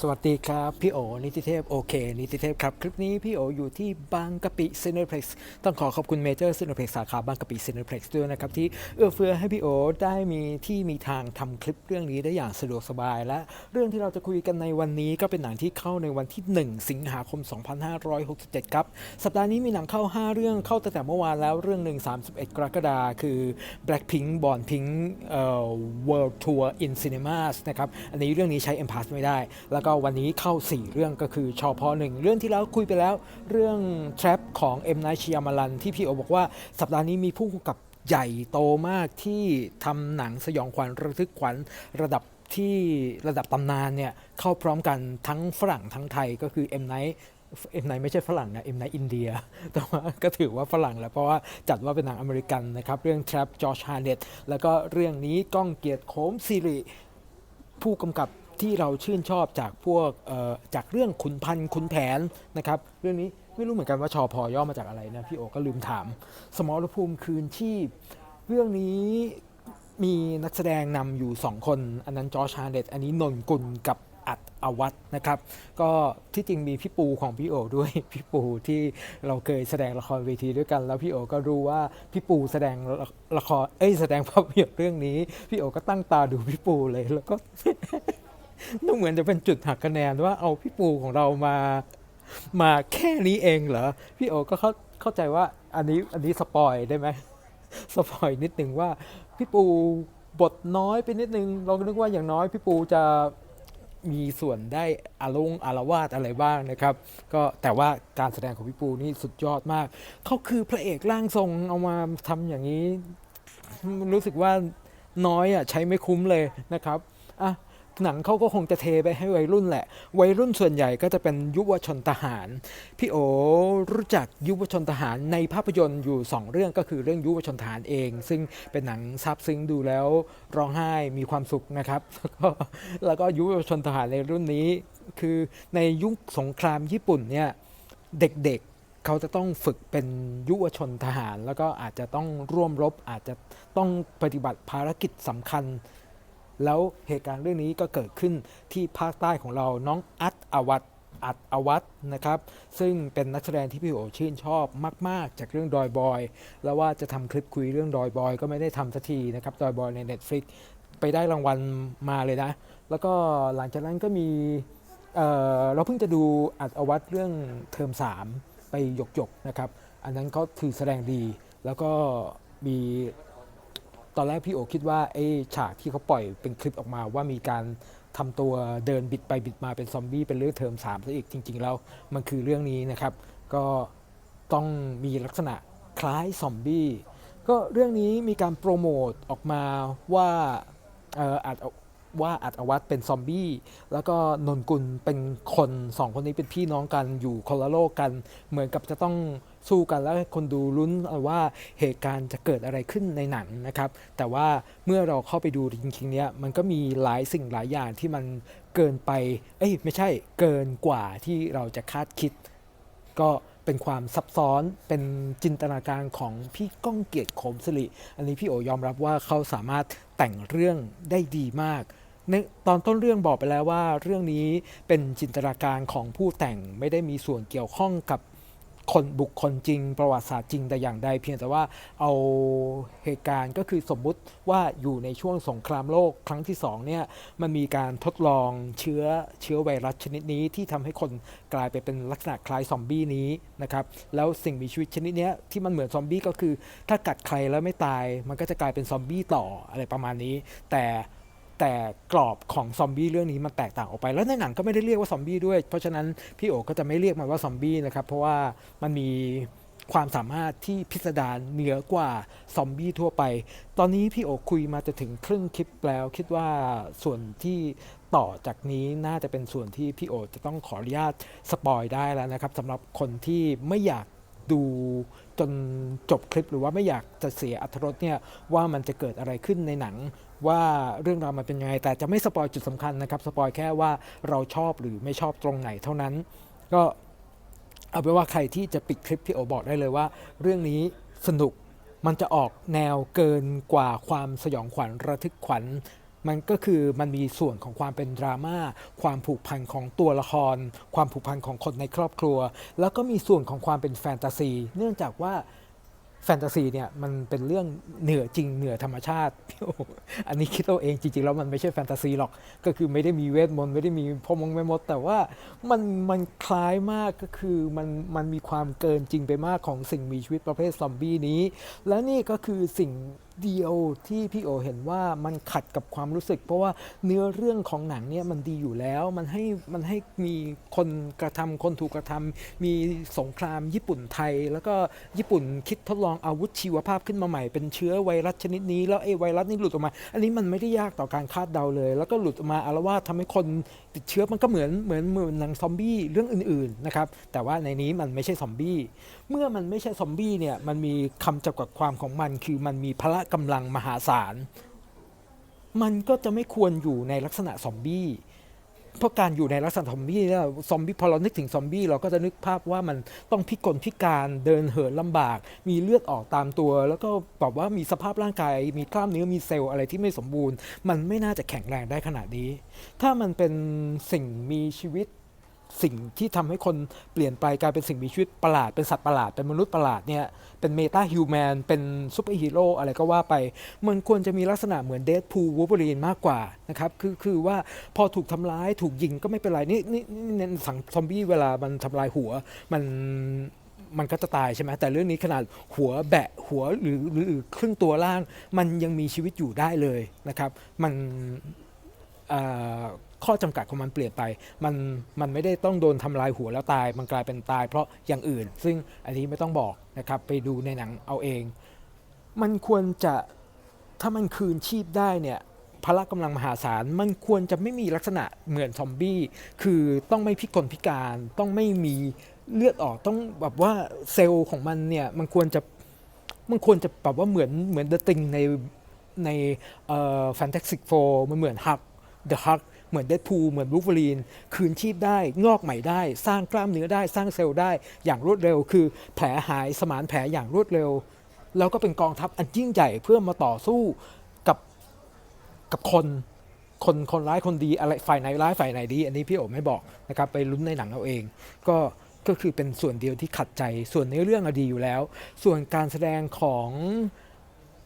สวัสดีครับ พี่โอนิติเทพ โอเค นิติเทพครับ คลิปนี้พี่โออยู่ที่บางกะปิซีเนอร์เพล็กซ์ต้องขอขอบคุณเมเจอร์ซีเนอร์เพล็กซ์สาขาบางกะปิซีเนอร์เพล็กซ์ด้วยนะครับ ที่เอื้อเฟื้อให้พี่โอได้มีที่มีทางทำคลิปเรื่องนี้ได้อย่างสะดวกสบาย และเรื่องที่เราจะคุยกันในวันนี้ก็เป็นหนังที่เข้าในวันที่ 1 สิงหาคม 2567 ครับ สัปดาห์นี้มีหนังเข้า 5 เรื่องเข้าตั้งแต่เมื่อวานแล้วเรื่องหนึ่ง31 กรกฎาคมคือ Blackpink Born Pink เอ่อ World Tour in Cinemas นะครับอันนี้เรื่องนี้ใช้ M Pass ไม่ได้แล้วก็วันนี้เข้า 4 เรื่องก็คือชอพอหนึ่งเรื่องที่แล้วคุยไปแล้ว เรื่อง Trap ของ M Night Shyamalan ที่พี่โอบอกว่าสัปดาห์นี้มีผู้กำกับใหญ่โตมากที่ทำหนังสยองขวัญระทึกขวัญระดับที่ระดับตำนานเนี่ยเข้าพร้อมกันทั้งฝรั่งทั้งไทยก็คือ M Night เอ็มไนไม่ใช่ฝรั่งนะเอ็มไนอินเดีย แต่ว่าก็ถือว่าฝรั่งแหล้วเพราะว่าจัดว่าเป็นหนังอเมริกันนะครับเรื่อง Trap จอร์จฮาร์เนตแล้วก็เรื่องนี้ก้องเกียรติโคมสิริผู้กำกับ ที่เราชื่นชอบจากพวกจากเรื่องขุนพันธ์ขุนแผนนะครับ เรื่องนี้ไม่รู้เหมือนกันว่าชอพอย่อมาจากอะไรนะพี่โอก็ลืมถาม สมรภูมิคืนชีพ เรื่องนี้มีนักแสดงนำอยู่ 2 คน อันนั้นจอร์จฮาเดตอันนี้นนกุลกับอัดอวัตนะครับ ก็ที่จริงมีพี่ปูของพี่โอด้วย พี่ปูที่เราเคยแสดงละครเวทีด้วยกัน แล้วพี่โอก็รู้ว่าพี่ปูแสดงละละครเอ้ยแสดงภาพยนตร์เรื่องนี้ พี่โอก็ตั้งตาดูพี่ปูเลยแล้วก็ ดูเหมือนจะเป็นจุดหักคะแนนว่าเอาพี่ปูของเรามามาแค่นี้เองเหรอ พี่โอก็เข้าเข้าใจว่าอันนี้อันนี้สปอยได้ไหมสปอยนิดนึงว่าพี่ปูบทน้อยไปนิดนึง เราก็นึกว่าอย่างน้อยพี่ปูจะมีส่วนได้อารมณ์อารวาสอะไรบ้างนะครับ ก็แต่ว่าการแสดงของพี่ปูนี่สุดยอดมาก เขาคือพระเอกร่างทรงเอามาทำอย่างนี้ รู้สึกว่าน้อยอะใช้ไม่คุ้มเลยนะครับอะ หนังเขาก็คงจะเทไปให้วัยรุ่นแหละ วัยรุ่นส่วนใหญ่ก็จะเป็นยุวชนทหาร พี่โอรู้จักยุวชนทหารในภาพยนตร์อยู่ 2 เรื่องก็คือเรื่องยุวชนทหารเอง ซึ่งเป็นหนังซาบซึ้งดูแล้วร้องไห้มีความสุขนะครับแล้วก็แล้วก็ยุวชนทหารในรุ่นนี้คือในยุคสงครามญี่ปุ่นเนี่ยเด็กๆเขาจะต้องฝึกเป็นยุวชนทหาร แล้วก็อาจจะต้องร่วมรบอาจจะต้องปฏิบัติภารกิจสำคัญ แล้วเหตุการณ์เรื่องนี้ก็เกิดขึ้นที่ภาคใต้ของเราน้องอัดอวัตอัดอวัตนะครับซึ่งเป็นนักแสดงที่พี่โอชื่นชอบมาก ๆ จากเรื่องดอยบอย แล้วว่าจะทำคลิปคุยเรื่องดอยบอย ก็ไม่ได้ทำสักทีนะครับดอยบอยใน Netflix ไปได้รางวัลมาเลยนะ แล้วก็หลังจากนั้นก็มีเเราเพิ่งจะดูอัดอวัตเรื่องเทอม 3 ไปหยกๆนะครับ อันนั้นก็คือแสดงดีแล้วก็มี ตอนแรกพี่โอคิดว่าไอ้ฉากที่เขาปล่อยเป็นคลิปออกมาว่ามีการทำตัวเดินบิดไปบิดมาเป็นซอมบี้เป็นเรื่องเทอมสามซะอีกจริง ๆ แล้วมันคือเรื่องนี้นะครับ ก็ต้องมีลักษณะคล้ายซอมบี้ก็เรื่องนี้มีการโปรโมทออกมาว่าเอออาจ ว่าอัดอวัตเป็นซอมบี้ แล้วก็นนกุลเป็นคนสองคนนี้เป็นพี่น้องกันอยู่คนละโลกกัน เหมือนกับจะต้องสู้กันแล้วคนดูลุ้นว่าเหตุการณ์จะเกิดอะไรขึ้นในหนังนะครับ แต่ว่าเมื่อเราเข้าไปดูจริงๆเนี้ยมันก็มีหลายสิ่งหลายอย่างที่มันเกินไป เอ้ยไม่ใช่เกินกว่าที่เราจะคาดคิด ก็เป็นความซับซ้อนเป็นจินตนาการของพี่ก้องเกียรติโขมสิริอันนี้พี่โอยอมรับว่าเขาสามารถแต่งเรื่องได้ดีมาก ในตอนต้นเรื่องบอกไปแล้วว่าเรื่องนี้เป็นจินตนาการของผู้แต่งไม่ได้มีส่วนเกี่ยวข้องกับคนบุคคลจริง ประวัติศาสตร์จริงแต่อย่างใดเพียงแต่ว่าเอาเหตุการณ์ก็คือสมมุติว่าอยู่ในช่วงสงครามโลกครั้งที่สองเนี่ยมันมีการทดลองเชื้อเชื้อไวรัสชนิดนี้ที่ทำให้คนกลายไปเป็นลักษณะคล้ายซอมบี้นี้นะครับแล้วสิ่งมีชีวิตชนิดเนี้ยที่มันเหมือนซอมบี้ก็คือ ถ้ากัดใครแล้วไม่ตาย มันก็จะกลายเป็นซอมบี้ต่ออะไรประมาณนี้ แต่ แต่กรอบของซอมบี้เรื่องนี้มันแตกต่างออกไป แล้วในหนังก็ไม่ได้เรียกว่าซอมบี้ด้วย เพราะฉะนั้นพี่โอก็จะไม่เรียกมันว่าซอมบี้นะครับ เพราะว่ามันมีความสามารถที่พิสดารเหนือกว่าซอมบี้ทั่วไป ตอนนี้พี่โอคุยมาจะถึงครึ่งคลิปแล้ว คิดว่าส่วนที่ต่อจากนี้น่าจะเป็นส่วนที่พี่โอจะต้องขออนุญาตสปอยได้แล้วนะครับสำหรับคนที่ไม่อยาก ดูจนจบคลิปหรือว่าไม่อยากจะเสียอรรรสเนี่ยว่ามันจะเกิดอะไรขึ้นในหนัง ว่าเรื่องราวมันเป็นยังไง แต่จะไม่สปอยจุดสำคัญนะครับสปอยแค่ว่าเราชอบหรือไม่ชอบตรงไหนเท่านั้น ก็เอาเป็นว่าใครที่จะปิดคลิปพี่โอบอกได้เลยว่า เรื่องนี้สนุกมันจะออกแนวเกินกว่าความสยองขวัญระทึกขวัญ มันก็คือมันมีส่วนของความเป็นดราม่าความผูกพันของตัวละคร ความผูกพันของคนในครอบครัว แล้วก็มีส่วนของความเป็นแฟนตาซี เนื่องจากว่าแฟนตาซีเนี่ยมันเป็นเรื่องเหนือจริงเหนือธรรมชาติออันนี้คิดเอาเองจริงๆแล้วมันไม่ใช่แฟนตาซีหรอก ก็คือไม่ได้มีเวทมนต์ไม่ได้มีพ่อมงแม่มด แต่ว่ามันมันคล้ายมากก็คือมันมันมีความเกินจริงไปมากของสิ่งมีชีวิตประเภทซอมบี้นี้ และนี่ก็คือสิ่ง เดียวที่พี่โอเห็นว่ามันขัดกับความรู้สึก เพราะว่าเนื้อเรื่องของหนังเนี่ยมันดีอยู่แล้วมันให้มันให้มีคนกระทำคนถูกกระทำมีสงครามญี่ปุ่นไทย แล้วก็ญี่ปุ่นคิดทดลองอาวุธชีวภาพขึ้นมาใหม่เป็นเชื้อไวรัสชนิดนี้แล้วไอ้ไวรัสนี่หลุดออกมา อันนี้มันไม่ได้ยากต่อการคาดเดาเลย แล้วก็หลุดออกมาอารวาสทำให้คน ติดเชื้อมันก็เหมือนเหมือนเหมือนหนังซอมบี้เรื่องอื่นๆนะครับแต่ว่าในนี้มันไม่ใช่ซอมบี้เมื่อมันไม่ใช่ซอมบี้เนี่ยมันมีคำจำกัดความของมัน คือมันมีพละกำลังมหาศาลมันก็จะไม่ควรอยู่ในลักษณะซอมบี้ เพราะการอยู่ในลักษณะซอมบี้เนี่ยซอมบี้พอเรานึกถึงซอมบี้เราก็จะนึกภาพว่ามันต้องพิกลพิการเดินเหินลำบาก มีเลือดออกตามตัว แล้วก็บอกว่ามีสภาพร่างกาย มีกล้ามเนื้อมีเซลล์อะไรที่ไม่สมบูรณ์ มันไม่น่าจะแข็งแรงได้ขนาดนี้ ถ้ามันเป็นสิ่งมีชีวิต สิ่งที่ทำให้คนเปลี่ยนไปกลายเป็นสิ่งมีชีวิตประหลาด เป็นสัตว์ประหลาด เป็นมนุษย์ประหลาดเนี่ย เป็นเมตาฮิวแมน เป็นซูเปอร์ฮีโร่อะไรก็ว่าไป มันควรจะมีลักษณะเหมือนเด p พูลวูบรีนมากกว่านะครับ คือคือว่าพอถูกทำร้ายถูกยิงก็ไม่เป็นไร นี่นี่นี่ในสังซอมบี้เวลามันทำลายหัวมันมันก็จะตายใช่ไหมแต่เรื่องนี้ขนาดหัวแบะหัวหรือหรือครึ่งตัวล่าง มันยังมีชีวิตอยู่ได้เลยนะครับ มันอ่อ ข้อจำกัดของมันเปลี่ยนไป มันมันไม่ได้ต้องโดนทำลายหัวแล้วตาย มันกลายเป็นตายเพราะอย่างอื่น ซึ่งอันนี้ไม่ต้องบอกนะครับ ไปดูในหนังเอาเอง มันควรจะถ้ามันคืนชีพได้เนี่ยพละกำลังมหาศาลมันควรจะไม่มีลักษณะเหมือนซอมบี้ คือต้องไม่พิกลพิการต้องไม่มีเลือดออกต้องแบบว่าเซลล์ของมันเนี่ยมันควรจะมันควรจะแบบว่าเหมือนเหมือนเดอะติงในในเอ่อแฟนตาซีโฟมันเหมือนฮักเดอะฮัก เหมือนเดดพูเหมือนบูฟเฟอรีนคืนชีพได้ งอกใหม่ได้ สร้างกล้ามเนื้อได้สร้างเซลล์ได้อย่างรวดเร็ว คือ แผลหายสมานแผลอย่างรวดเร็ว แล้วก็เป็นกองทัพอันยิ่งใหญ่เพื่อมาต่อสู้กับกับคนคนคนร้ายคนดีอะไรฝ่ายไหนร้ายฝ่ายไหนดี อันนี้พี่โอไม่บอกนะครับไปลุ้นในหนังเอาเอง ก็ก็คือเป็นส่วนเดียวที่ขัดใจส่วนในเรื่องอะดีอยู่แล้ว ส่วนการแสดงของ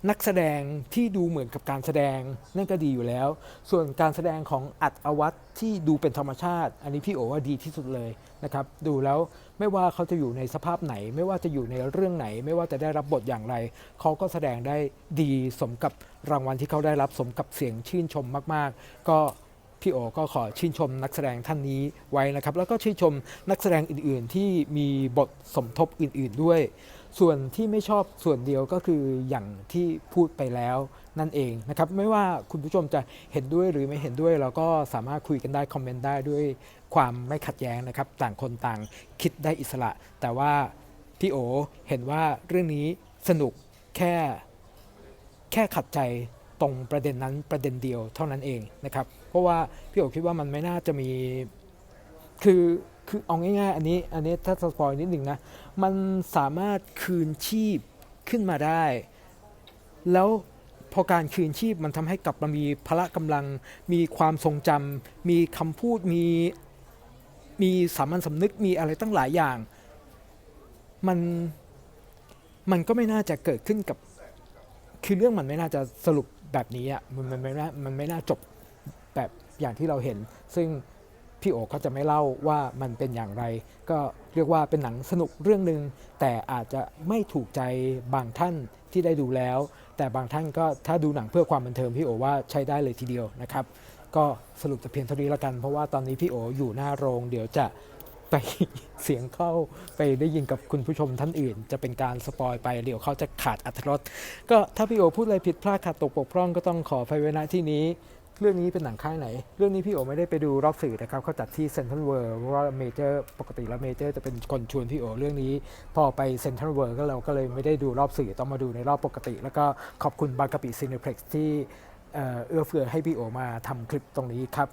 นักแสดงที่ดูเหมือนกับการแสดงนั่นก็ดีอยู่แล้ว ส่วนการแสดงของอัดอวัตที่ดูเป็นธรรมชาติ อันนี้พี่โอว่าดีที่สุดเลยนะครับดูแล้วไม่ว่าเขาจะอยู่ในสภาพไหน ไม่ว่าจะอยู่ในเรื่องไหน ไม่ว่าจะได้รับบทอย่างไร เขาก็แสดงได้ดีสมกับรางวัลที่เขาได้รับสมกับเสียงชื่นชมมาก ๆ ก็ พี่โอก็ขอชื่นชมนักแสดงท่านนี้ไว้นะครับ แล้วก็ชื่นชมนักแสดงอื่น ๆ ที่มีบทสมทบอื่น ๆ ด้วย ส่วนที่ไม่ชอบส่วนเดียวก็คืออย่างที่พูดไปแล้วนั่นเองนะครับ ไม่ว่าคุณผู้ชมจะเห็นด้วยหรือไม่เห็นด้วย เราก็สามารถคุยกันได้คอมเมนต์ได้ด้วยความไม่ขัดแย้งนะครับ ต่างคนต่างคิดได้อิสระ แต่ว่าพี่โอเห็นว่าเรื่องนี้สนุกแค่แค่ขัดใจ ตรงประเด็นนั้นประเด็นเดียวเท่านั้นเองนะครับ เพราะว่าพี่โอคิดว่ามันไม่น่าจะมีคือคือเอาง่ายๆ อันนี้อันนี้ถ้าสปอยนิดหนึ่งนะ มันสามารถคืนชีพขึ้นมาได้ แล้วพอการคืนชีพมันทำให้กลับมามีพละกำลัง มีความทรงจำมีคำพูดมีมีสามัญสำนึกมีอะไรตั้งหลายอย่าง มันมันก็ไม่น่าจะเกิดขึ้นกับ คือเรื่องมันไม่น่าจะสรุป แบบนี้อะมันมันไม่น่ามันไม่น่าจบแบบอย่างที่เราเห็น ซึ่งพี่โอก็จะไม่เล่าว่ามันเป็นอย่างไร ก็เรียกว่าเป็นหนังสนุกเรื่องหนึ่งแต่อาจจะไม่ถูกใจบางท่านที่ได้ดูแล้ว แต่บางท่านก็ถ้าดูหนังเพื่อความบันเทิงพี่โอว่าใช้ได้เลยทีเดียวนะครับ ก็สรุปแต่เพียงเท่านี้ละกัน เพราะว่าตอนนี้พี่โออยู่หน้าโรง เดี๋ยวจะ ไปเสียงเข้าไปได้ยินกับคุณผู้ชมท่านอื่น จะเป็นการสปอยไปเดี๋ยวเขาจะขาดอัธรสก็ถ้าพี่โอพูดอะไรผิดพลาดขาดตกบกพร่องก็ต้องขอไปเวณที่นี้ เรื่องนี้เป็นหนังค่ายไหน เรื่องนี้พี่โอไม่ได้ไปดูรอบสื่อนะครับเขาจัดที่เซ็นทรัลเวิร์เพราะว่าเมเจอร์ปกติแล้วเมเจอร์จะเป็นคนชวนพี่โอเรื่องนี้ พอไปเซ็นทรัลเวิร์ก็เราก็เลยไม่ได้ดูรอบสื่อต้องมาดูในรอบปกติ แล้วก็ขอบคุณบางกะปิซีเนเพล็กซ์ที่เอ่อเอื้อเฟื้อให้พี่โอมาทำคลิปตรงนี้ครับ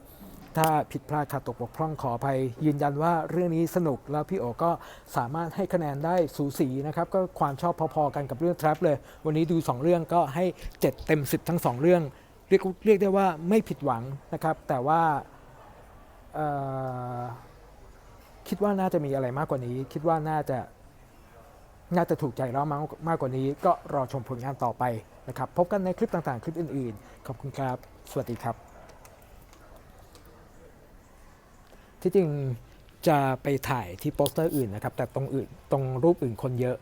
ถ้าผิดพลาดขาดตกบกพร่องขออภัย ยืนยันว่าเรื่องนี้สนุกแล้วพี่โอก็สามารถให้คะแนนได้สูสีนะครับ ก็ความชอบพอๆกันกับเรื่อง Trap เลย วันนี้ดู 2 เรื่องก็ให้ 7 เต็ม 10 ทั้ง 2 เรื่อง เรียกเรียกได้ว่าไม่ผิดหวังนะครับ แต่ว่าคิดว่าน่าจะมีอะไรมากกว่านี้ คิดว่าน่าจะน่าจะถูกใจเรามากมากกว่านี้ ก็รอชมผลงานต่อไปนะครับ พบกันในคลิปต่างๆ คลิปอื่นๆ ขอบคุณครับ สวัสดีครับ ที่จริงจะไปถ่ายที่โปสเตอร์อื่นนะครับ แต่ตรงอื่นตรงรูปอื่นคนเยอะ